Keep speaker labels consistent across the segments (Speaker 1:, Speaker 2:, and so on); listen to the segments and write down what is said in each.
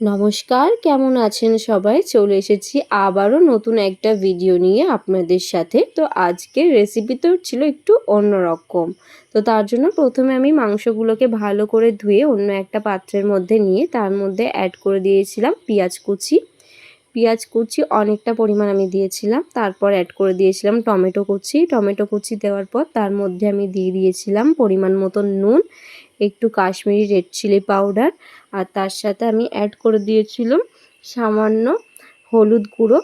Speaker 1: নমস্কার, কেমন আছেন সবাই? চলে এসেছি আবারও নতুন একটা ভিডিও নিয়ে আপনাদের সাথে। তো আজকের রেসিপি তো ছিল একটু অন্যরকম তো তার জন্য প্রথমে আমি মাংসগুলোকে ভালো করে ধুয়ে অন্য একটা পাত্রের মধ্যে নিয়ে তার মধ্যে অ্যাড করে দিয়েছিলাম পেঁয়াজ কুচি। পেঁয়াজ কুচি অনেকটা পরিমাণ আমি দিয়েছিলাম। তারপর অ্যাড করে দিয়েছিলাম টমেটো কুচি। টমেটো কুচি দেওয়ার পর তার মধ্যে আমি দিয়ে দিয়েছিলাম পরিমাণ মতো নুন, একটু কাশ্মীরি রেড চিলি পাউডার আর তার সাথে আমি অ্যাড করে দিয়েছিলাম সামান্য হলুদ গুঁড়ো।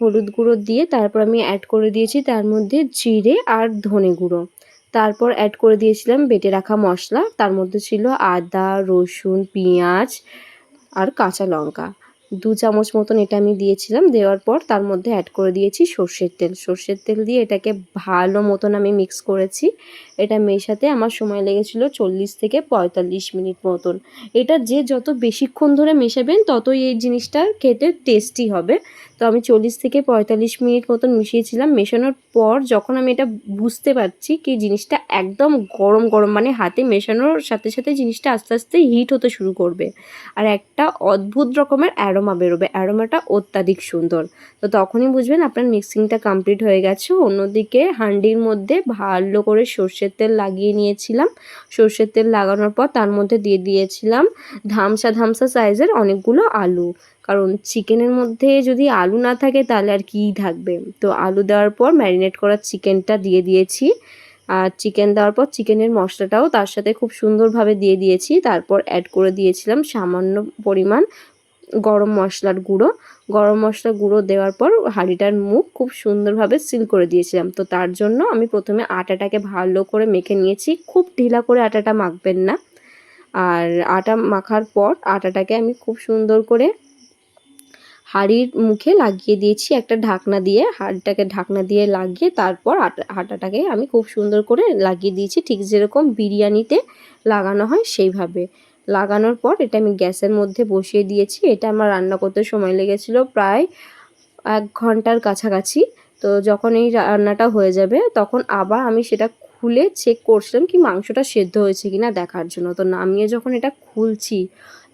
Speaker 1: হলুদ গুঁড়ো দিয়ে তারপর আমি অ্যাড করে দিয়েছি তার মধ্যে জিরে আর ধনে গুঁড়ো। তারপর অ্যাড করে দিয়েছিলাম বেটে রাখা মশলা, তার মধ্যে ছিল আদা, রসুন, পেঁয়াজ আর কাঁচা লঙ্কা। দু চামচ মতন এটা আমি দিয়েছিলাম, দেওয়ার পর তার মধ্যে অ্যাড করে দিয়েছি সর্ষের তেল। সর্ষের তেল দিয়ে এটাকে ভালো মতন আমি মিক্স করেছি। এটা মেশাতে আমার সময় লেগেছিল চল্লিশ থেকে পঁয়তাল্লিশ মিনিট মতন। এটা যে যত বেশিক্ষণ ধরে মেশাবেন, ততই এই জিনিসটা খেতে টেস্টি হবে। তো আমি চল্লিশ থেকে পঁয়তাল্লিশ মিনিট মতন মিশিয়েছিলাম। মেশানোর পর যখন আমি এটা বুঝতে পারছি কি জিনিসটা একদম গরম গরম মানে হাতে মেশানোর সাথে সাথে জিনিসটা আস্তে আস্তে হিট হতে শুরু করবে। আর একটা অদ্ভুত রকমের অ্যারোমা বেরোবে। অ্যারোমাটা অত্যাধিক সুন্দর। তো তখনই বুঝবেন আপনার মিক্সিংটা কমপ্লিট হয়ে গেছে। অন্যদিকে হাঁডির মধ্যে ভালো করে সর্ষের তেল লাগিয়ে নিয়েছিলাম। সর্ষের তেল লাগানোর পর তার মধ্যে দিয়ে দিয়েছিলাম ধামসা ধামসা সাইজের অনেকগুলো আলু। কারণ চিকেনের মধ্যে যদি আলু না থাকে তাহলে আর কী থাকবে? তো আলু দেওয়ার পর ম্যারিনেট করা চিকেনটা দিয়ে দিয়েছি। আর চিকেন দেওয়ার পর চিকেনের মশলাটাও তার সাথে খুব সুন্দরভাবে দিয়ে দিয়েছি। তারপর অ্যাড করে দিয়েছিলাম সামান্য পরিমাণ গরম মশলার গুঁড়ো। গরম মশলা গুঁড়ো দেওয়ার পর হাঁড়িটার মুখ খুব সুন্দরভাবে সিল করে দিয়েছিলাম। তো তার জন্য আমি প্রথমে আটাটাকে ভালো করে মেখে নিয়েছি। খুব ঢিলা করে আটাটা মাখবেন না। আর আটা মাখার পর আটাটাকে আমি খুব সুন্দর করে হাঁড়ির মুখে লাগিয়ে দিয়েছি একটা ঢাকনা দিয়ে, হাঁড়িটাকে ঢাকনা দিয়ে লাগিয়ে তারপর আটা, আটাটাকে আমি খুব সুন্দর করে লাগিয়ে দিয়েছি। ঠিক যেরকম বিরিয়ানিতে লাগানো হয় সেইভাবে। লাগানোর পর এটা আমি গ্যাসের মধ্যে বসিয়ে দিয়েছি। এটা আমার রান্না করতে সময় লেগেছিল প্রায় এক ঘণ্টার কাছাকাছি। তো যখন এই রান্নাটা হয়ে যাবে তখন আবার আমি সেটা খুলে চেক করছিলাম কি মাংসটা সেদ্ধ হয়েছে কি না দেখার জন্য। তো নামিয়ে যখন এটা খুলছি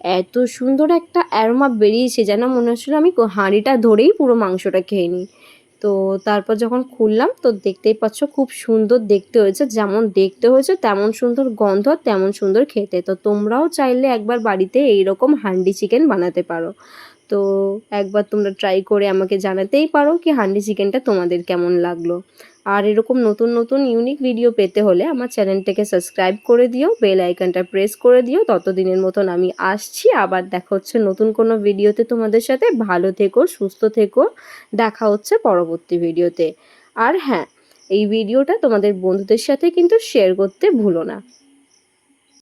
Speaker 1: এত সুন্দর একটা অ্যারোমা বেরিয়েছে যেন মনে হচ্ছিল আমি হাঁড়িটা ধরেই পুরো মাংসটা খেয়ে নিই। তো তারপর যখন খুললাম, তো দেখতেই পাচ্ছ খুব সুন্দর দেখতে হয়েছে। যেমন দেখতে হয়েছে, তেমন সুন্দর গন্ধ, তেমন সুন্দর খেতে। তো তোমরাও চাইলে একবার বাড়িতে এইরকম হান্ডি চিকেন বানাতে পারো। তো একবার তোমরা ট্রাই করে আমাকে জানাতেই পারো কি হান্ডি চিকেনটা তোমাদের কেমন লাগল। আর এরকম নতুন নতুন ইউনিক ভিডিও পেতে হলে আমার চ্যানেলটাকে সাবস্ক্রাইব করে দিও বেল আইকনটা প্রেস করে দিও। ততদিনের মতন আমি আসছি, আবার দেখা হচ্ছে নতুন কোনো ভিডিওতে তোমাদের সাথে। ভালো থেকো, সুস্থ থেকো। দেখা হচ্ছে পরবর্তী ভিডিওতে আর হ্যাঁ এই ভিডিওটা তোমাদের বন্ধুদের সাথে কিন্তু শেয়ার করতে ভুলো না।